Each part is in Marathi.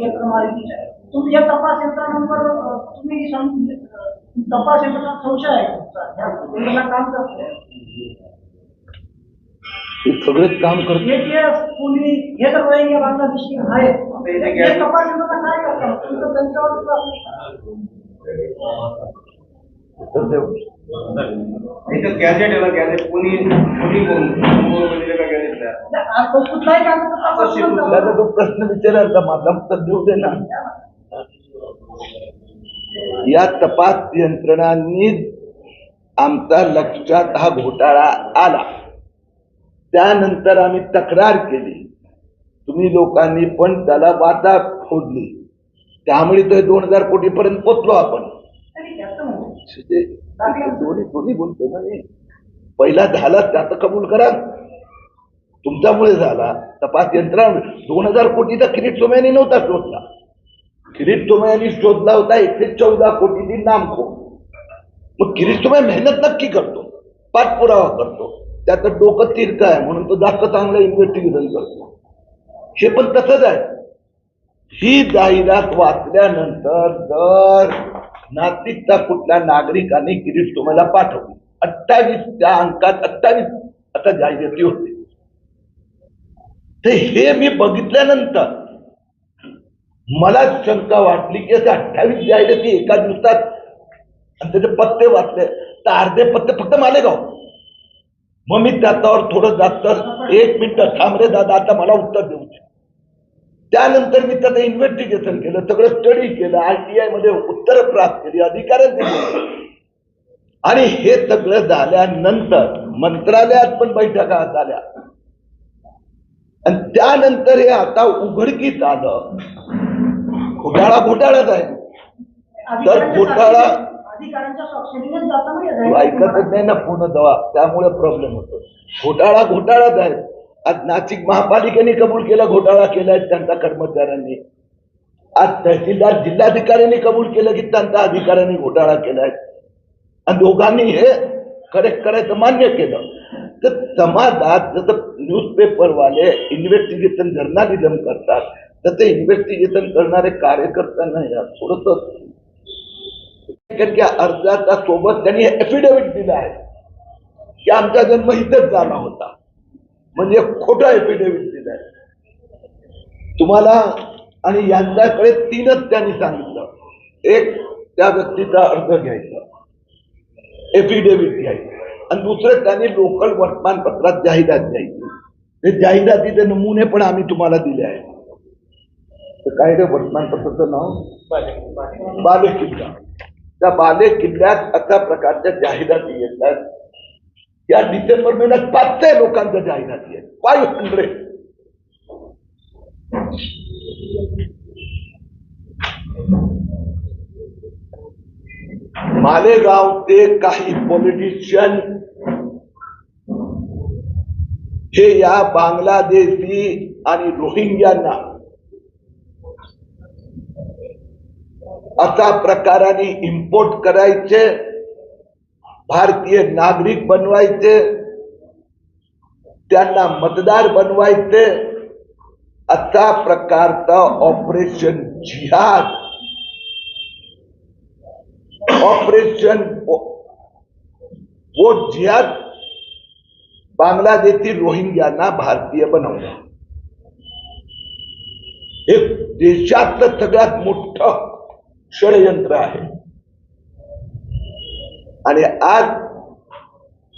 या तपास यंत्रणांवर तुम्ही तपास यंत्रणा संशय आहे तुमचा. या काम करते हे सगळेच काम करते पोलीस हे तर रोहिंग्या बांगलादेशी आहेत. हे तपास यंत्रणा काय करतात? तुमचं त्यांच्यावर ते याच्यात गॅजेट आहे ना गॅजेट कोणी कोणी कोण? संपूर्ण दिले का गॅजेट द्या आज कुठलाही कागद तपास शिकून त्याचा तो प्रश्न विचारायचा माझा उत्तर देऊ दे ना. या तपास यंत्रणांनी आमच्या लक्षात हा घोटाळा आला. त्यानंतर आम्ही तक्रार केली. तुम्ही लोकांनी पण त्याला वाटा फोडली. त्यामुळे तो दोन हजार कोटी पर्यंत पोचलो आपण. दोन्ही दोन्ही बोलतो ना मी पहिला झाला त्याचं कबूल करा. तुमच्यामुळे झाला. तपास यंत्रणा दोन हजार कोटीचा किरीट सोमयानी नव्हता शोधला. किरीट सोमयानी शोधला होता एकशे चौदा कोटीची नामखो मग किरीट सोमया मेहनत नक्की करतो. पाठपुरावा करतो. त्याचं डोकं तीर्थ आहे. म्हणून तो जास्त चांगलं इन्व्हेस्टिगेशन करतो. हे पण तसंच आहे. ही जाहिरात वाचल्यानंतर जर नागरिकता कुठल्या नागरिकाने किरीट तुम्हाला पाठवली अठ्ठावीस त्या अंकात अठ्ठावीस आता जाहिराती होते. ते हे मी बघितल्यानंतर मला शंका वाटली की असे अठ्ठावीस जाहिराती एका दिवसात आणि त्याचे पत्ते वाचले तर अर्धे पत्ते फक्त मालेगाव मग मी त्याच्यावर थोडं जास्त एक मिनिट थांब रे दादा आता मला उत्तर देऊ दे. त्यानंतर मी त्याचं इन्व्हेस्टिगेशन केलं सगळं स्टडी केलं आरटीआयमध्ये उत्तर प्राप्त केली अधिकाऱ्यांनी दिली. आणि हे सगळं झाल्यानंतर मंत्रालयात पण बैठका झाल्या. आणि त्यानंतर हे आता उघडकीत आलं. घोटाळा घोटाळाच आहे. अधिकाऱ्यांच्या घोटाळा- म्हणजे ऐकतच नाही ना पूर्ण दवा त्यामुळे प्रॉब्लेम होतो. घोटाळा घोटाळाच आहे. आज नाशिक महापालिकेने कबूल केला घोटाळा केलाय त्यांच्या कर्मचाऱ्यांनी. आज तहसीलदार जिल्हाधिकाऱ्यांनी कबूल केलं की त्यांच्या अधिकाऱ्यांनी घोटाळा केलाय आणि दोघांनी हे करेक्ट करायचं मान्य केलं. तर समाजात जसं न्यूजपेपरवाले इन्व्हेस्टिगेशन जर्नालिझम करतात तर ते इन्व्हेस्टिगेशन करणारे कार्यकर्त्यांना या थोडस अर्जाच्या सोबत त्यांनी एफिडेव्हिट दिला आहे. की आमचा जन्म इथंच झाला होता. म्हणजे खोटा एफिडेव्हिट दिलाय. तुम्हाला आणि यांच्याकडे तीनच त्यांनी सांगितलं. एक त्या व्यक्तीचा अर्ज घ्यायचा. एफिडेव्हिट घ्यायचं आणि दुसरं त्यांनी लोकल वर्तमानपत्रात जाहिरात द्यायची. हे जाहिरातीचे नमुने पण आम्ही तुम्हाला दिले आहेत. तर काय रे वर्तमानपत्राचं नाव? बाले किल्ला त्या बाले किल्ल्यात अशा प्रकारच्या जाहिराती येतात या डिसेंबर महिन्यात पाचशे लोकांच्या जाहिराती आहेत फाय हंड्रेड मालेगावचे काही पॉलिटिशियन हे या बांगलादेशी आणि रोहिंग्यांना अशा प्रकाराने इम्पोर्ट करायचे भारतीय नागरिक बनवायचे त्यांना मतदार बनवायचे अशा प्रकारचं ऑपरेशन जिहाद. ऑपरेशन वो जिहाद बांगलादेशी रोहिंग्यांना भारतीय बनवलं. हे देशातलं सगळ्यात मोठं षडयंत्र आहे. आणि आज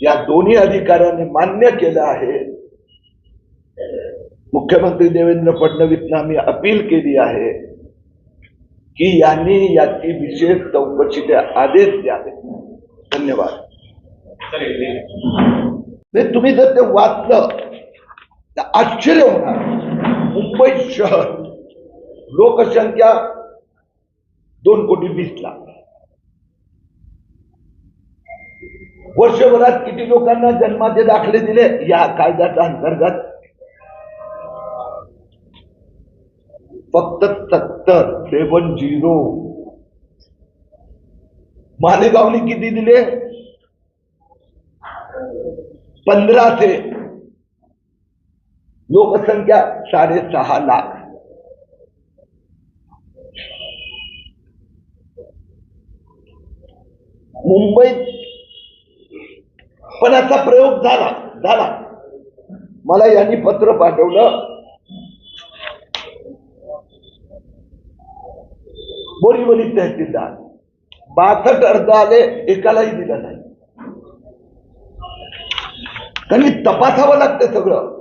या दोन्ही अधिकाऱ्यांनी मान्य केलं आहे. मुख्यमंत्री देवेंद्र फडणवीसना आम्ही अपील केली आहे की यांनी याची विशेष चौकशीचे आदेश द्यावे धन्यवाद. नाही, तुम्ही जर ते वाचलं तर आश्चर्य होणार. मुंबई शहर लोकसंख्या दोन कोटी वीस लाख. वर्षभरात किती लोकांना जन्माचे दाखले दिले? या कायद्याच्या अंतर्गत. फक्त सत्तर सेवन झिरो. मालेगावने किती दिले? पंधराशे लोकसंख्या साडेसहा लाख. मुंबईत पण याचा प्रयोग झाला झाला. मला यांनी पत्र पाठवलं. बोरीवली तहसीलदार. बासष्ट अर्ज आले एकालाही दिला नाही. त्यांनी तपासावं लागतं सगळं.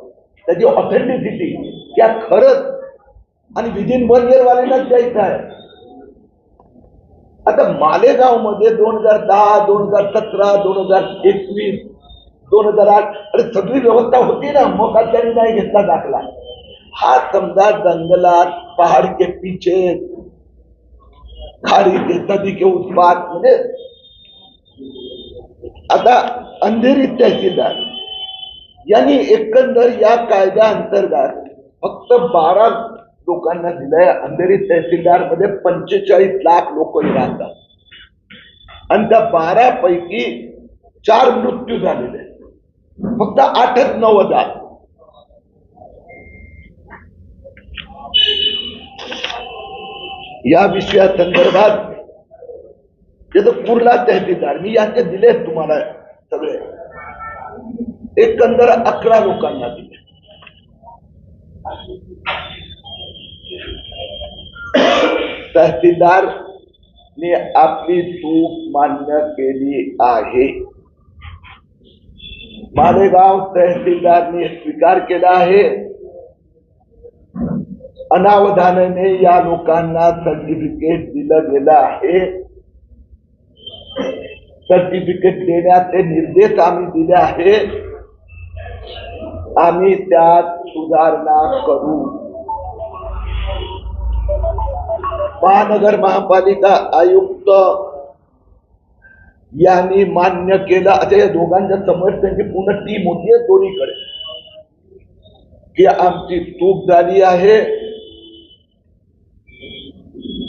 त्याची ऑथेंटिसिटी त्या खरंच आणि विदिन वन इयरवाल्यांनाच द्यायचं आहे. आता मालेगावमध्ये दोन हजार दहा दोन हजार सतरा दोन हजार एकवीस दोन हज़ार आठ. अरे सगळी व्यवस्था होती ना. मग त्यांनी नाही घेतला दाखला. हा समजा जंगलात पहाड के पीछे, खाड़ी के नदी के उस पार म्हणजे आता अंधेरी तहसीलदार यांनी एकंदर या कायद्या अंतर्गत फक्त बारा लोकांना दिलंय. अंधेरी तहसीलदार मध्ये पंचेचाळीस लाख लोक राहतात. आणि त्या बारा पैकी चार मृत्यू झालेले. फक्त आठच नऊ हजार या विषया संदर्भात त्याचं कुर्ला तहसीलदार मी यांचे दिलेत तुम्हाला सगळे. एकंदर अकरा लोकांना दिले. तहसीलदारने आपली चूक मान्य केली आहे. मालेगाव तहसीलदारने स्वीकार केला आहे. अनावधानाने या लोकांना सर्टिफिकेट दिलं गेलं आहे. सर्टिफिकेट देण्याचे निर्देश आम्ही दिले आहे. आम्ही त्यात सुधारणा करू महानगर महापालिका आयुक्त यांनी मान्य केलं आता या दोघांच्या समोर त्यांची पूर्ण टीम होती दोन्हीकडे की आमची चूक झाली आहे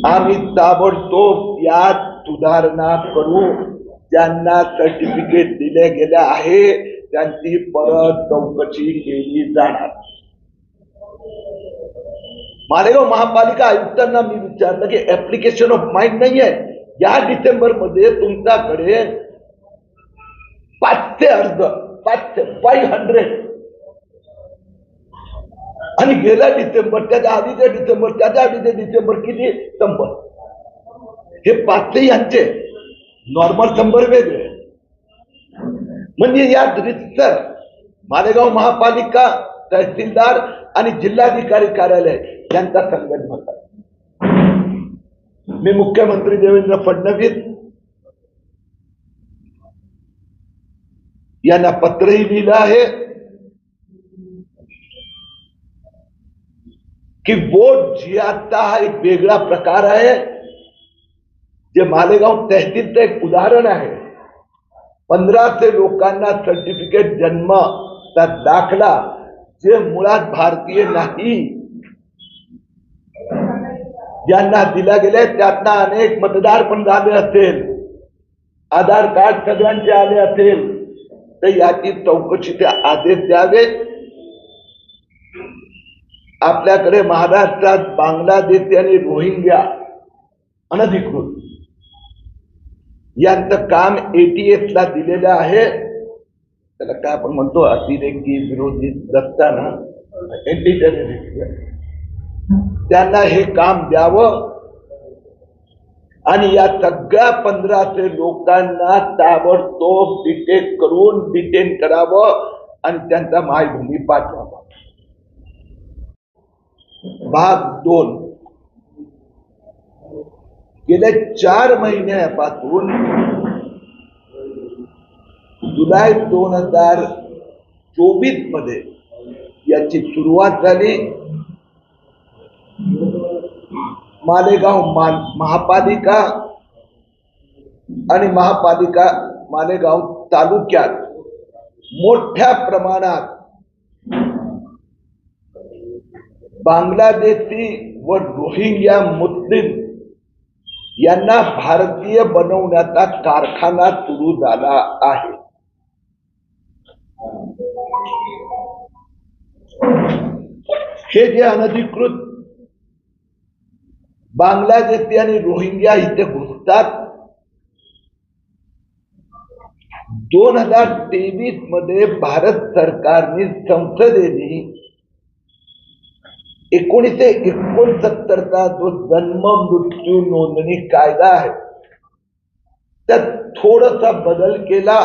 आम्ही ताबडतोब यात सुधारणा करू, ज्यांना सर्टिफिकेट दिले गेले आहे, त्यांची परत चौकशी केली जाणार। मालेगाव महापालिका आयुक्तांना मी विचारलं की ऍप्लिकेशन ऑफ़ माइंड नाही आहे या डिसेंबरमध्ये तुमच्याकडे पाचशे अर्ज पाचशे फाईव्ह हंड्रेड आणि गेल्या डिसेंबर त्याच्या आधीचे डिसेंबर त्याच्या आधीचे डिसेंबर किती? शंभर. हे पाचशे यांचे नॉर्मल शंभर वेगळे. म्हणजे या रितसर मालेगाव महापालिका तहसीलदार आणि जिल्हाधिकारी कार्यालय यांचा संघटन होता. मी मुख्यमंत्री देवेंद्र फडणवीस यांना पत्रही लिहिलं आहे की वोट जियाचा हा एक वेगळा प्रकार आहे, जे मालेगाव तहसीलचं एक उदाहरण आहे. पंधराशे लोकांना सर्टिफिकेट जन्म चा दाखला, जे मुळात भारतीय नाही ज्यांना दिल्या गेले त्यातना अनेक मतदार पण झाले असेल. आधार कार्ड सगळ्यांचे आले असेल. तर याची चौकशीचे आदेश द्यावे. आपल्याकडे महाराष्ट्रात बांगलादेशी आणि रोहिंग्या अनधिकृत. यांचं काम एटीएस ला दिलेलं आहे. त्याला काय आपण म्हणतो अतिरेकी विरोधी दस्ताना एंटी त्यांना हे काम द्यावं. आणि या सगळ्या पंधराशे लोकांना ताबडतोब डिटेन करून डिटेन करावं आणि त्यांचा मायभूमी पाठवावा. भाग दोन. गेल्या चार महिन्यापासून जुलै दोन हजार चोवीसमध्ये याची सुरुवात झाली. मालेगाव मान महापालिका आणि महापालिका मालेगाव तालुक्यात मोठ्या प्रमाणात बांगलादेशी व रोहिंग्या मुस्लिम यांना भारतीय बनवण्याचा कारखाना सुरू झाला आहे. हे जे अनधिकृत बांगलादेशी आणि रोहिंग्या इथे घुसतात दोन हजार तेवीसमध्ये भारत सरकारने संसदेने एकोणीसशे एकोणसत्तरचा जो जन्म मृत्यू नोंदणी कायदा आहे त्यात थोडासा बदल केला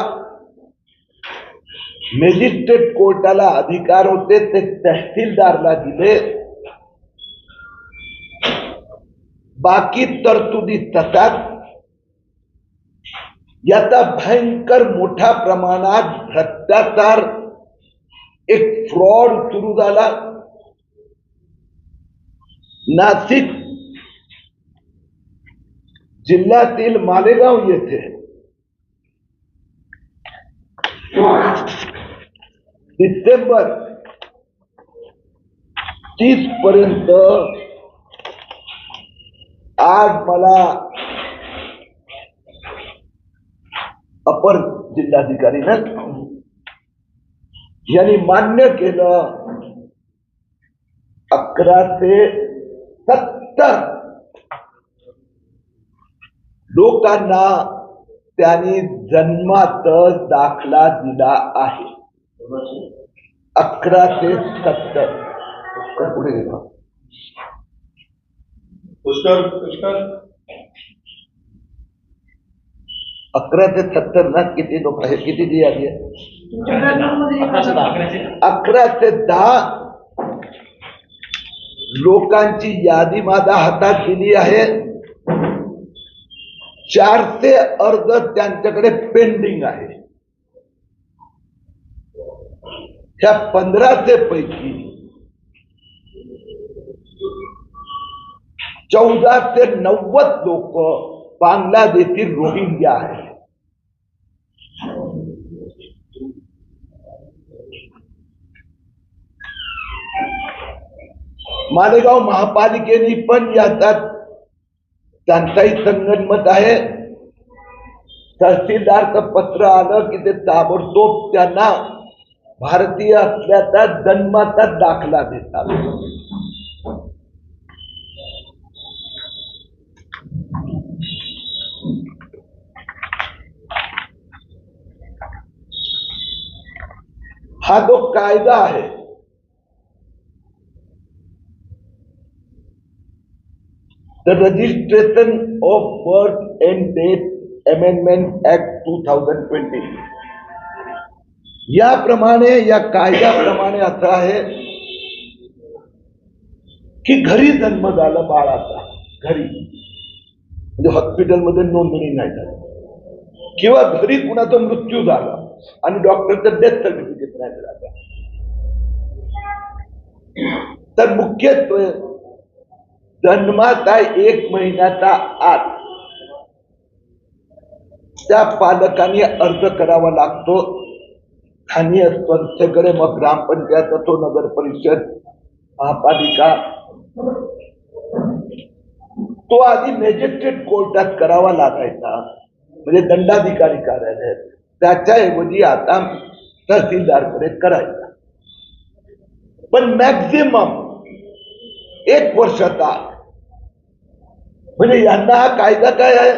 मॅजिस्ट्रेट कोर्टाला अधिकार होते ते तहसीलदारला दिले। बाकी तरतुदी तसाच. याचा भयंकर मोठ्या प्रमाणात भ्रष्टाचार एक फ्रॉड सुरू झाला. नाशिक जिल्ह्यातील मालेगाव येथे डिसेंबर तीस पर्यंत आज मला अपर जिल्हाधिकारीनं यांनी मान्य केलं. अकरा ते सत्तर लोकांना त्यांनी जन्मातच दाखला दिला आहे. अकरा ते सत्तर. पुढे पुष्कर पुष्कर अकरा ते सत्तर ना किती लोक आहेत किती एक आहे. अकरा ते दहा लोकांची यादी माझ्या हातात दिली आहे. चारशे अर्ज़ त्यांच्याकडे पेंडिंग आहे. ह्या पंधराशे पैकी चौदा ते नव्वद लोक बांगलादेशी रोहिंग्या है। मालेगाव महापालिकेने पण याचा त्यांचाही संगनमत आहे। तहसीलदारचं पत्र आलं की भारतीय असल्याचा दाखला देतात। हा जो कायदा आहे the registration of birth and death amendment act 2020 याप्रमाणे या कायद्याप्रमाणे असं आहे की घरी जन्म झाला बाळाचा घरी. म्हणजे हॉस्पिटलमध्ये नोंदणी नाही झाली. किंवा घरी कुणाचा मृत्यू झाला. आणि डॉक्टरचं डेथ सर्टिफिकेट नाही मिळालं तर मुख्यत्वे जन्माचा एक महिन्याचा आत त्या पालकांनी अर्ज करावा लागतो. स्थानीय संस्थेकडे मग ग्रामपंचायत असो नगर परिषद महापालिका. तो आधी मॅजिस्ट्रेट कोर्टात करावा लागायचा. म्हणजे दंडाधिकारी कार्यालयात. त्याच्याऐवजी आता तहसीलदारकडे करायचा पण मॅक्झिमम एक वर्षाचा म्हणजे यांना हा कायदा काय आहे?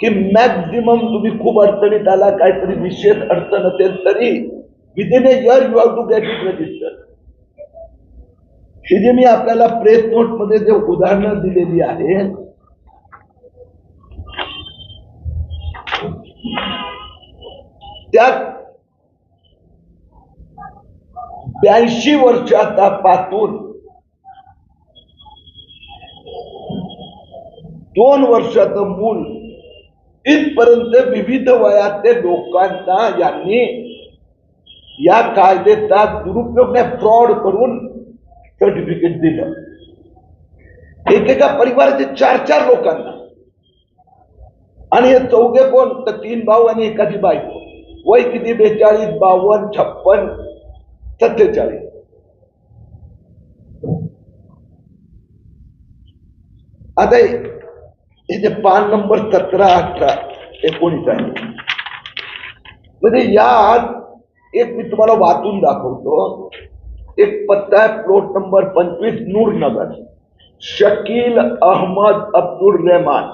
की मॅक्झिमम तुम्ही खूप अडचणीत आला काहीतरी विशेष अडचण असेल तरी within a year you have to get it register हे जे मी आपल्याला प्रेस नोटमध्ये जे उदाहरणं दिलेली आहे त्यात ब्याऐंशी वर्षात पातून दोन वर्षाचं मूल इथपर्यंत विविध वयातले लोकांना यांनी या कायद्याचा दुरुपयोग फ्रॉड करून सर्टिफिकेट दिलं. एकेका परिवाराचे चार चार लोकांना. आणि हे चौघे कोण तर तीन भाऊ आणि एखादी बायको. वय किती बेचाळीस बावन, छप्पन सत्तेचाळीस आता हे पान नंबर सतरा अठरा म्हणजे यात एक मी तुम्हाला वाचून दाखवतो एक पत्ता आहे प्लॉट नंबर पंचवीस नूर नगर शकील अहमद अब्दुल रहमान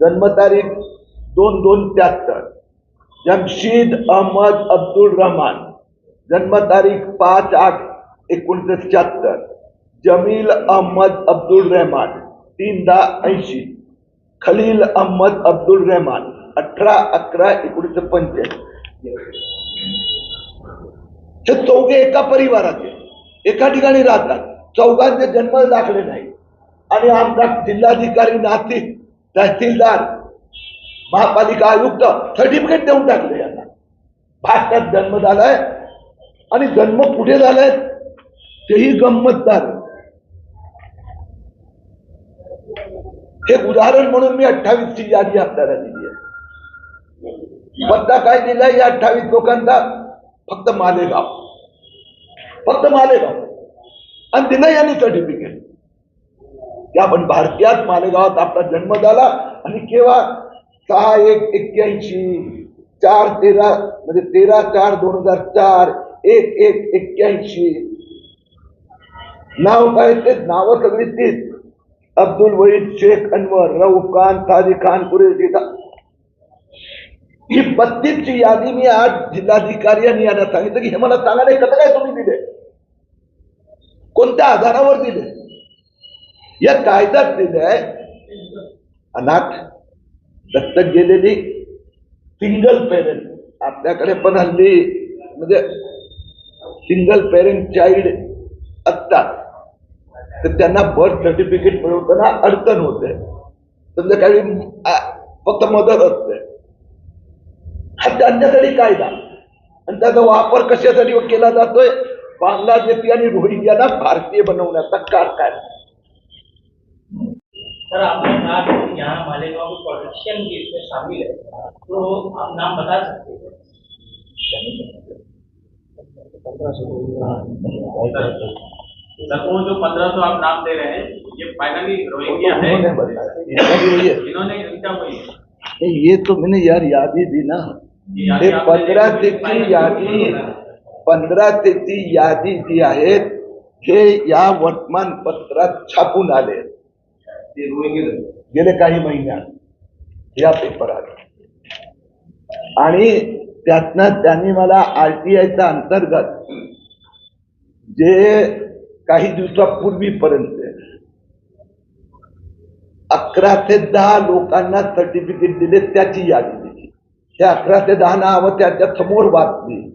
जन्मतारीख दोन दोन त्याहत्तर जमशीद अहमद अब्दुल रहमान जन्मतारीख पाच आठ एकोणीसशे शहात्तर जमील अहमद अब्दुल रहमान तीन दहा ऐंशी, खलील अहमद अब्दुल रहमान, अठरा अकरा एकोणीसशे पंच्याऐंशी हे चौघे एका परिवाराचे, एका ठिकाणी राहतात, चौघांचे जन्म दाखले नाही आणि आमचा जिल्हाधिकारी नाशिक तहसीलदार महापालिका आयुक्त सर्टिफिकेट देऊन टाकले यांना. भारतात जन्म झालाय आणि जन्म कुठे झालाय तेही गंमतदार. हे उदाहरण म्हणून मी अठ्ठावीस ची यादी आपल्याला दिली आहे. पत्ता काय दिलाय या अठ्ठावीस लोकांचा फक्त मालेगाव. फक्त मालेगाव. आणि दिलं यांनी सर्टिफिकेट की आपण भारतीयात मालेगावात आपला जन्म झाला आणि केव्हा सहा एक एक्क्याऐंशी चार तेरा म्हणजे तेरा चार दोन हजार चार एक एक एक्क्याऐंशी. नाव काय ते? नाव सगळी तीच. अब्दुल वहीद शेख अनवर रऊफ खान ताजी खान कुरेशी ही बत्तीसची यादी मी आज जिल्हाधिकारी यांनी यांना सांगितलं की हे मला सांगा नाही कसं काय तुम्ही दिले? कोणत्या आधारावर दिले? या कायद्यात दिले अनाथ दत्तक गेलेली सिंगल पेरेंट आपल्याकडे पण हल्ली म्हणजे सिंगल पेरेंट चाइल्ड असतात. तर त्यांना बर्थ सर्टिफिकेट मिळवताना अडचण होते. समजा काही फक्त मदत असते. हा त्यांच्यासाठी कायदा. आणि त्याचा वापर कशासाठी केला जातोय? बांगलादेशी आणि रोहिंग्याला भारतीय बनवण्याचा कारखाना. सर आपने कहा कि यहाँ मालेगांव में पॉलिटिशियन भी इसमें शामिल है। तो आप नाम बता सकते हैं? सर वो जो पंद्रह सौ आप नाम दे रहे हैं ये फाइनली रोहिंग्या है। है। इन्होंने इनका वही ये तो मैंने यार यादी दी ना। ये ते तेची final यादी पंधरा तेची यादी जी आहेत हे या वर्तमानपत्रात छापून आले गेले. काही महिन्यात. या पेपरात आणि त्यातनं त्यांनी मला आरटीआयच्या अंतर्गत जे काही दिवसापूर्वीपर्यंत अकरा ते दहा लोकांना सर्टिफिकेट दिले त्याची यादी दिली. हे अकरा ते दहा नावं त्याच्यासमोर वाचली.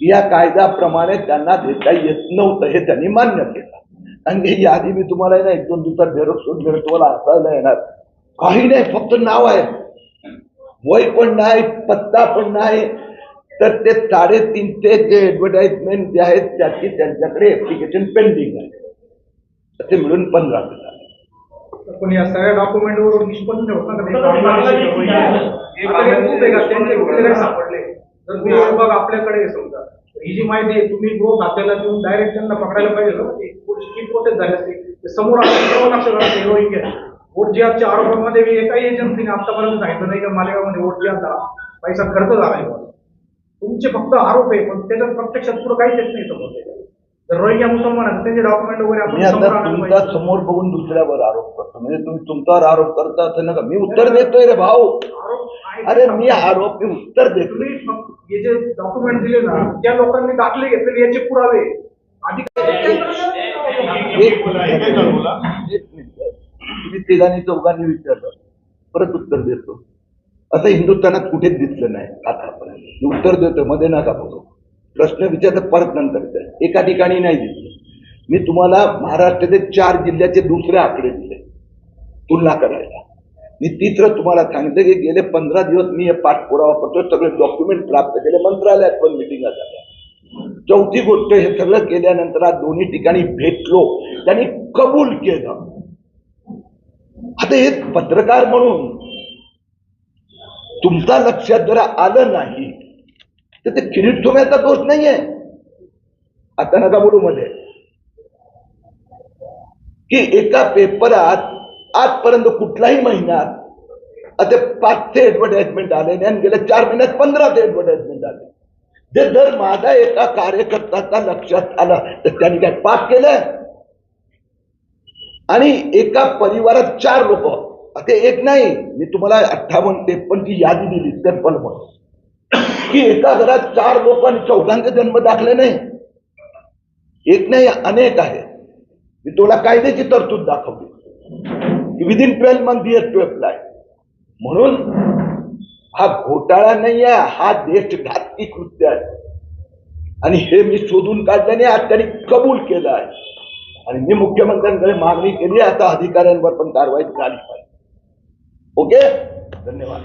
या कायद्याप्रमाणे त्यांना देता येत नव्हतं हे त्यांनी मान्य केलं. आणि ही यादी मी तुम्हाला ना एक दोन दिवसात झेरोक्स करून तुम्हाला हाताळता येणार. काही नाही फक्त नाव आहे. वय पण नाही पत्ता पण नाही. तर ते साडेतीनशे जे ऍडव्हर्टाइजमेंट जे आहेत त्याची त्यांच्याकडे ऍप्लिकेशन पेंडिंग आहे. ते मिळून पंधरा हजार पण या सगळ्या डॉक्युमेंट वरून निष्पन्न ते कुठले सापडले. तुम्ही विभाग आपल्याकडे समजा ही जी माहिती आहे तुम्ही गृह खात्याला देऊन डायरेक्ट त्यांना पकडायला पाहिजे किती प्रोसेस झाली असते समोर लक्ष रोहिंग्या वोट जिहादच्या आरोपामध्ये एकाही एजन्सीने आतापर्यंत सांगितलं नाही का मालेगावमध्ये वोट जिहादला पैसा खर्च झालाय. तुमचे फक्त आरोप आहे पण त्याच्यात प्रत्यक्षात पुढे काहीच येत नाही समोर. जर रोहिंग्या मुसलमान त्यांचे डॉक्युमेंट वगैरे समोर बघून दुसऱ्यावर आरोप करतो. म्हणजे तुम्ही तुमच्यावर आरोप करता असं नका मी उत्तर देतोय रे भाऊ. अरे मी आरोप मी उत्तर फक्त हे जे डॉक्युमेंट दिले ना त्या लोकांनी दाखले घेतलेले याचे पुरावे. मिनिट तुम्ही तिघांनी चौघांनी विचारलं परत उत्तर देतो. असं हिंदुस्थानात कुठेच दिसलं नाही आतापर्यंत. उत्तर देतो मध्ये नका बघू प्रश्न विचारता परत नंतर एका ठिकाणी नाही दिसलं. मी तुम्हाला महाराष्ट्राचे चार जिल्ह्याचे दुसरे आकडे दिले. तुलना करायला. मी तिसरं तुम्हाला सांगितलं की गेले पंधरा दिवस मी हे पाठपुरावा करतो सगळे डॉक्युमेंट प्राप्त केले मंत्रालयात पण मिटिंगा झाल्या. चौथी गोष्ट हे सगळं केल्यानंतर आज दोन्ही ठिकाणी भेटलो. त्यांनी कबूल केलं. आता हे पत्रकार म्हणून तुमचा लक्षात जरा आलं नाही तर ते किरीट ठोम्याचा दोष नाहीये. आता नका बोलू मध्ये. की एका पेपरात आजपर्यंत कुठलाही महिन्यात आता पाचशे ऍडव्हर्टाइजमेंट आले आणि गेल्या चार महिन्यात पंधरा ते ऍडव्हर्टाइजमेंट आले. जे जर माझा एका कार्यकर्त्याचा लक्षात आला तर त्यांनी काय पाप केलं. आणि एका परिवारात चार लोक. ते एक नाही मी तुम्हाला अठ्ठावन्न त्रेपन्नची यादी दिली त्रेपन्न म्हणून. की एका घरात चार लोक आणि चौघांचे जन्म दाखले नाही. एक नाही अनेक आहे मी तुला कायद्याची तरतूद दाखवली. Within twelve month year twelfth लाय म्हणून हा घोटाळा नाही आहे हा देशघातकी कृत्य आहे. आणि हे मी शोधून काढल्याने आज त्यांनी कबूल केलं आहे. आणि मी मुख्यमंत्र्यांकडे मागणी केली आता अधिकाऱ्यांवर पण कारवाई झाली पाहिजे. ओके? धन्यवाद.